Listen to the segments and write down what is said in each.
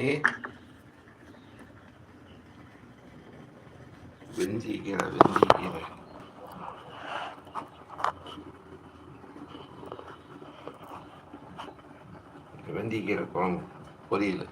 நீ வெந்திக்கீரை வெந்திக்கீரை வெந்திக்கீரை குழம்பு பொரியல்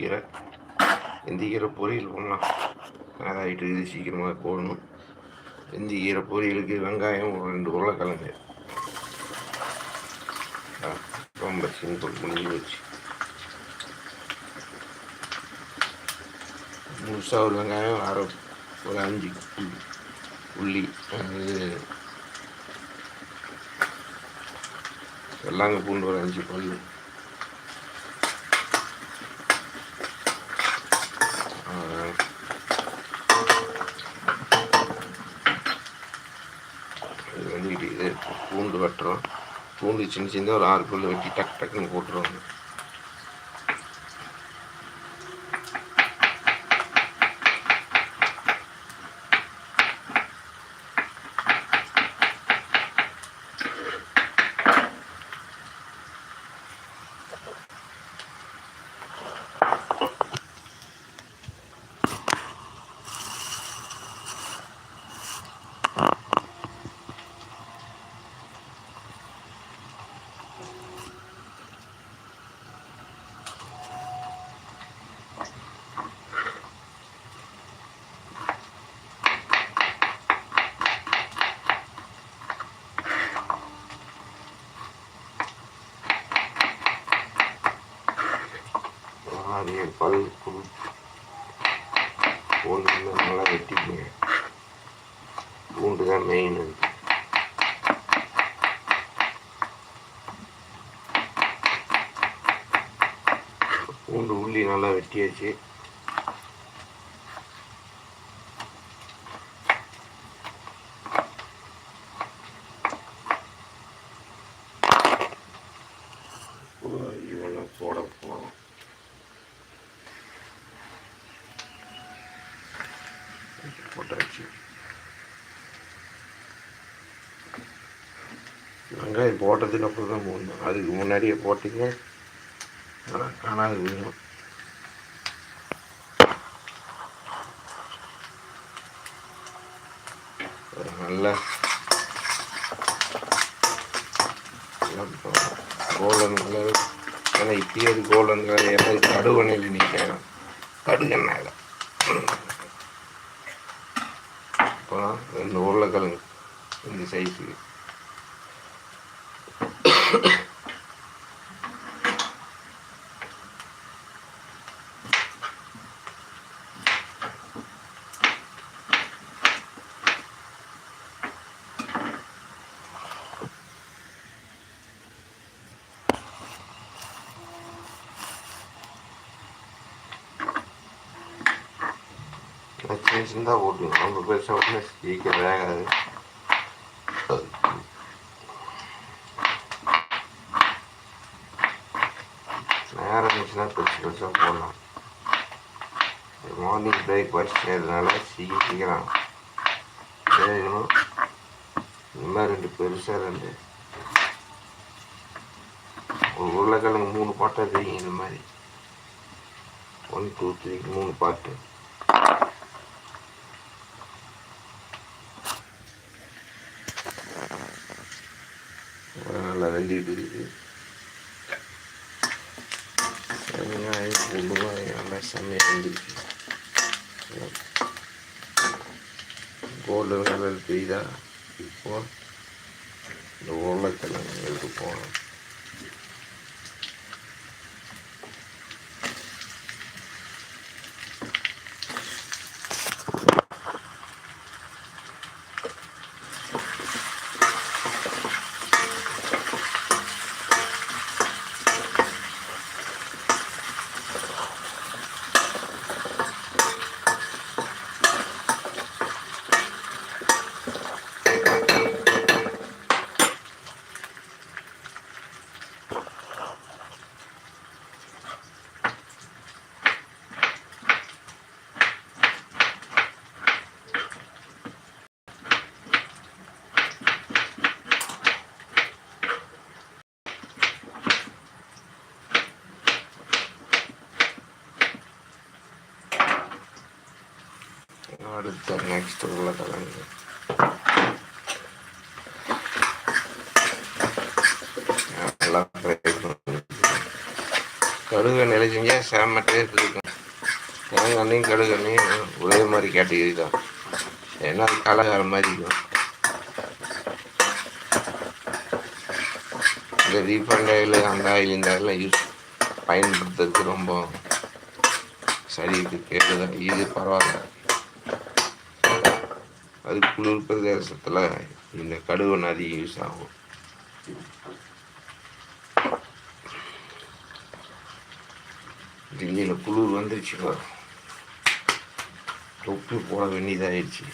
வெந்திக்கீரை வெந்திக்கீரை பொரியல் பண்ணலாம் அதாகிட்டு இது சீக்கிரமாக போடணும். வெந்திக்கீரை பொரியலுக்கு வெங்காயம் ஒரு ரெண்டு உருளைக்கிழங்கு. ரொம்ப சிம்பிள் முடிஞ்சு வச்சு முழுசாக ஒரு வெங்காயம் அரை ஒரு அஞ்சு உள்ளி உள்ளி வெள்ளாங்க பூண்டு ஒரு அஞ்சு பல்லு. இது இது பூண்டு வெட்டுறோம் பூண்டு சின்ன சின்ன ஒரு ஆறு பல்லு வெட்டி டக் டக்குன்னு போட்டுருவாங்க ஆறு ஏழு பல் புல் பூண்டு நல்லா வெட்டிக்கோங்க பூண்டு தான் மெயின் பூண்டு உள்ளி நல்லா வெட்டியாச்சு இவனை போட போகிறோம் போட்டாச்சு. வெங்காயம் போட்டதுக்கு அப்புறம் தான் போடணும். அதுக்கு முன்னாடியே போட்டீங்க. ஆனால் காணாது போயிடும். நல்லா நல்ல கோல்டன் கலர் ஏன்னா இப்பயே அது கோல்டன் கலர் ஏதாவது கடுவணையில் நிற்கிறேன் கடுகெண்ணெயில் அப்புறம் ரெண்டு உருளைக்கிழங்கு இந்த சைஸுக்கு சின்ன சின்னதாக போட்டு ரொம்ப பெருசாக உடனே சீக்கிரம் வேகாது நேரம் இருந்துச்சுன்னா பெருசு பெருசாக போடலாம் மார்னிங் பிரேக்ஃபாஸ்ட் செய்கிறதுனால சீக்கிரம் சீக்கிரம் இந்த மாதிரி ரெண்டு பெருசாக ரெண்டு ஒரு உருளைக்கிழங்கு மூணு பாட்டாக தெரியும் இந்த மாதிரி ஒன் டூ த்ரீ மூணு பாட்டு நல்லா வெந்திட்டு இருக்குது வெங்காயம் உருவாய் நல்லா செம்மையாக வந்துருச்சு கோல்டன் கலர் தெரியுதா இப்போ இந்த உருளைக்கிழங்கு எடுத்து போகணும் அடுத்த நெக்ஸ்ட் உருளைக்கிழங்கு நல்லா கடுகு நிலை செஞ்சால் செம்ம டேஸ்ட் இருக்கும் தேங்காயும் கடுகு எண்ணெயும் ஒரே மாதிரி கேட்டகரி தான் ஏன்னா அது கலகார மாதிரி இருக்கும் இந்த ரீஃபண்ட் ஆயில் அந்த ஆயில் இந்த ஆயிலாம் யூஸ் பயன்படுத்துறதுக்கு ரொம்ப சரீரத்துக்கு கேடுதான் இது பரவாயில்ல அது குளிர் பிரதேசத்தில் இந்த கடுவன் அதிகம் யூஸ் ஆகும். டெல்லியில் குளிர் வந்துருச்சு தொப்பு தொப்பி போட வேண்டியதாகிடுச்சு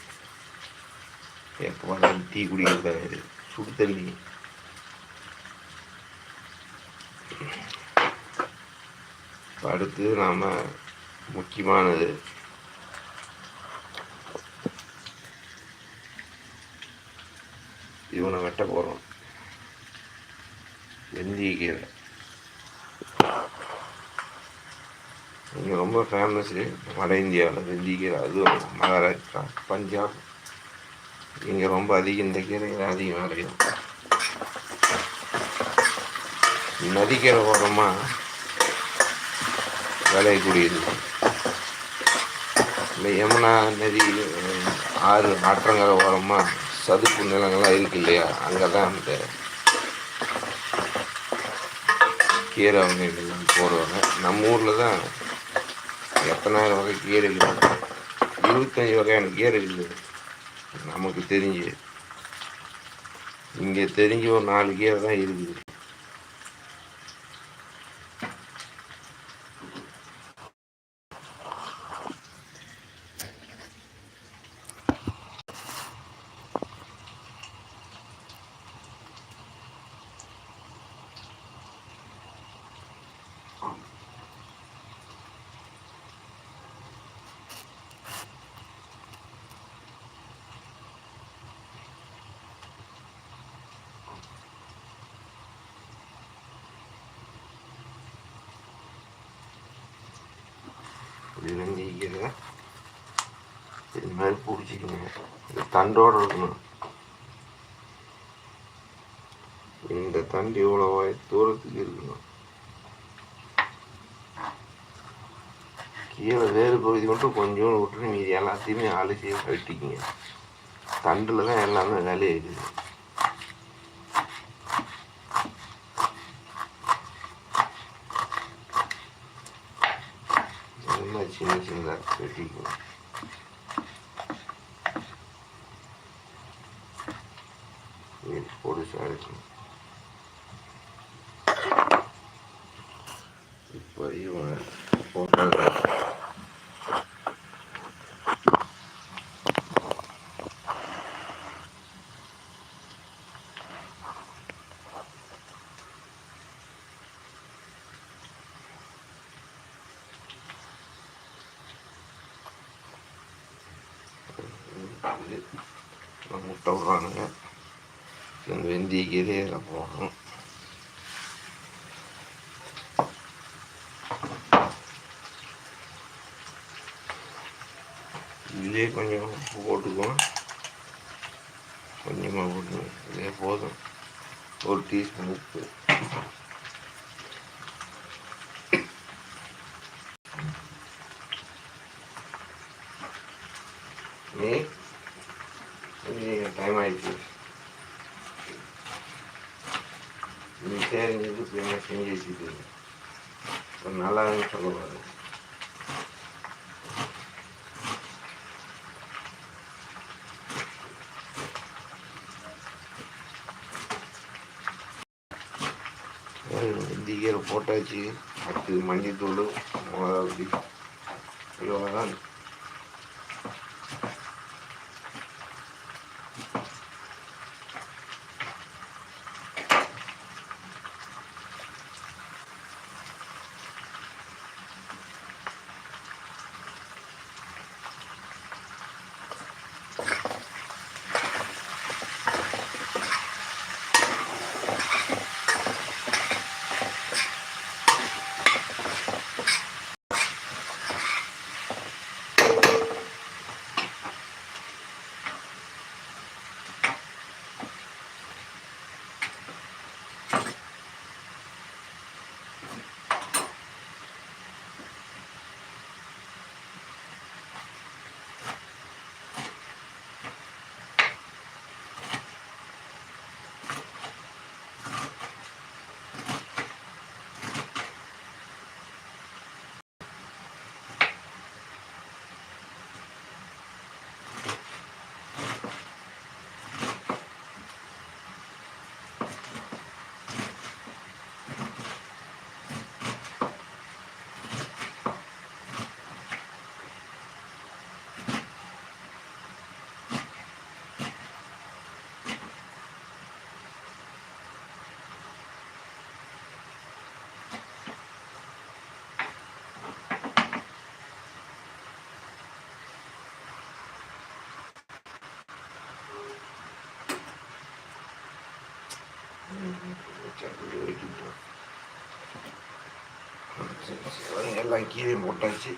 எப்போ பார்த்தாலும் டீ குடிக்கிறது சுடு தண்ணி. அடுத்து நாம் முக்கியமானது இவனை வெட்ட போகிறோம் வெந்தயக்கீரை இங்கே ரொம்ப ஃபேமஸ்ஸு வட இந்தியாவில் வெந்தயக்கீரை அதுவும் மகாராஷ்டிரா பஞ்சாப். இங்கே ரொம்ப அதிகம் இந்த கீரை அதிகம் விளையும் நதிக்கரை ஓரமாக விளையக்கூடியது இந்த யமுனா நதி ஆறு ஆற்றங்கரை ஓரமாக சதுப்பு நிலங்கள்லாம் இருக்கு இல்லையா? அங்கே தான் அந்த கீரை வகைகள்லாம் போடுவாங்க. நம்ம ஊரில் தான் எத்தனாயிரம் வகை கீரைகள் இருபத்தஞ்சி வகையான கீரை இருக்குது நமக்கு தெரிஞ்சு. இங்கே தெரிஞ்ச ஒரு நாலு கீரை தான் இருக்குது. இது வந்து இது மாதிரி பிடிச்சிக்கணும் இது தண்டோடு இருக்கணும் இந்த தண்டு இவ்வளோ தூரத்துக்கு இருக்கணும் கீழே வேறு பகுதி மட்டும் கொஞ்சோண்டு விட்டுட்டு மீதி எல்லாத்தையுமே அலசி வெட்டிக்கிங்க தண்டில் தான் எல்லாமே வேலையை இருக்குது சின்ன சின்னதாக வெட்டிக்கணும் இது பொடிசாக இருக்கணும் இப்போ இவன் போட்டாங்க இது முட்டை இந்த வெந்திய கீரையில் போடணும் இதுலேயே கொஞ்சம் உப்பு போட்டுக்குவோம் கொஞ்சமாக போட்டுக்கணும் இதே போதும். ஒரு டீஸ்பூன் உப்பு. பேசிட்டு செஞ்சு வச்சுட்டு இப்போ நல்லா சொல்லக்கூடாது இந்திக்கீரை போட்டாச்சு. அடுத்து மஞ்சத்தூள் மிளகா பொடி. இவ்வளோதான் எல்லாம் கீழே போட்டாச்சு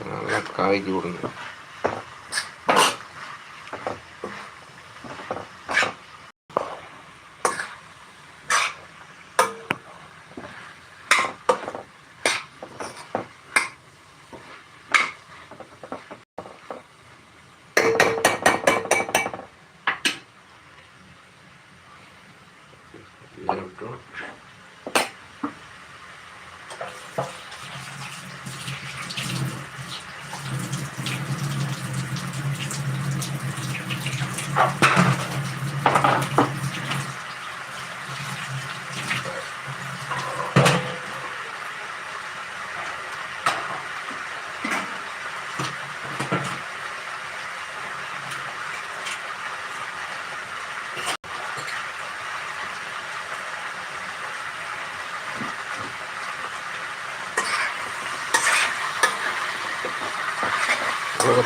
நல்லா காய்ச்சி விடுங்க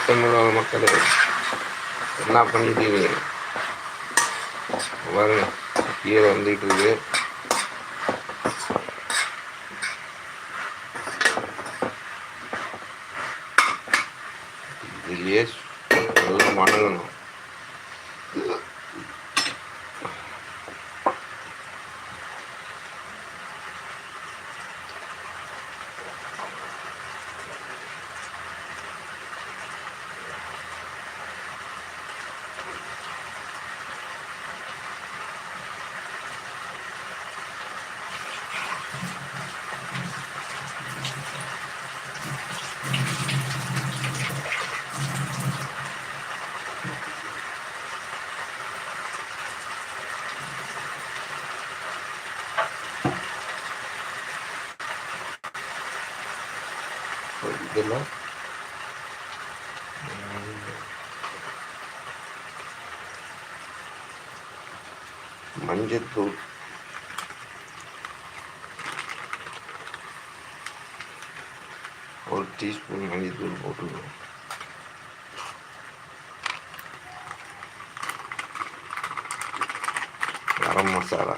தமிழக மக்களே என்ன பண்ணிட்டீங்க பாருங்க கீழே வந்துட்டு இருக்கு இதுலயே நல்லா மணங்கணும் இதெல்லாம் மஞ்சத்தூள் ஒரு டீஸ்பூன் மல்லித்தூள் போட்டுக்கணும். கரம் மசாலா.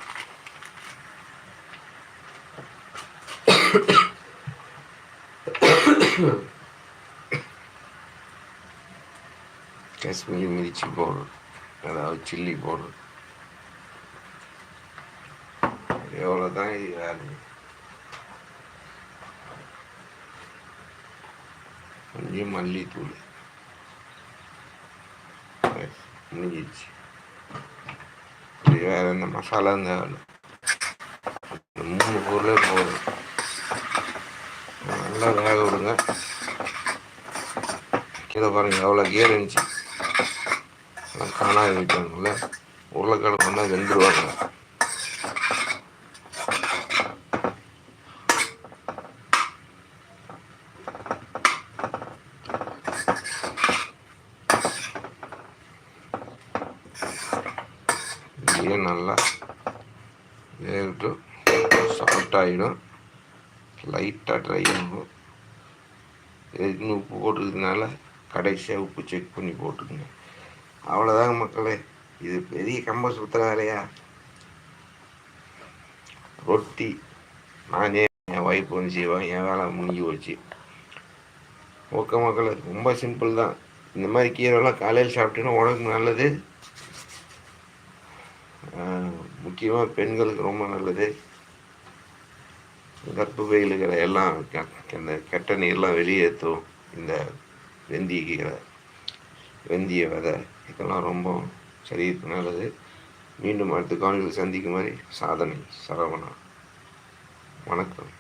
காஷ்மீரி மிர்ச்சி பவுடர் அதாவது சில்லி பவுடர். எவ்வளோ தான் இது வேலை கொஞ்சம் மல்லித்தூள் முடிஞ்சிச்சு இது வேற இந்த மசாலா இந்த இந்த மூணு பொருளே போதும் நல்லா வேக விடுங்க கீழே பாருங்கள் எவ்வளோ கீரை இருந்துச்சு காணாது விட்டாங்கல்ல உருளைக்கிழங்கு வந்தால் வெந்துருவாங்க இதே நல்லா வேகட்டும் சாஃப்ட் ஆகிடும் லைட்டாக ட்ரை ஆகும். எதுக்குன்னு உப்பு போட்டுக்கிறதுனால கடைசியாக உப்பு செக் பண்ணி போட்டுக்கங்க. அவ்வளோதாங்க மக்களே. இது பெரிய கம்ப சுற்றுற வேலையா? ரொட்டி. நானே என் ஒய்ஃப் வந்து செய்வேன் என் வேலை முடிஞ்சு போச்சு. ஓகே மக்களே ரொம்ப சிம்பிள் தான். இந்த மாதிரி கீரைலாம் காலையில் சாப்பிட்டீங்கன்னா உடம்புக்கு நல்லது. முக்கியமாக பெண்களுக்கு ரொம்ப நல்லது. கர்ப்பப்பையில் இருக்கிற எல்லாம் இந்த கெட்ட நீர்லாம் வெளியேற்றும். இந்த வெந்திய கீரை வெந்திய விதை இதெல்லாம் ரொம்ப சரீரத்துக்கு நல்லது. மீண்டும் அடுத்த காலங்களில் சந்திக்கும் மாதிரி சாதனை சரவணா. வணக்கம்.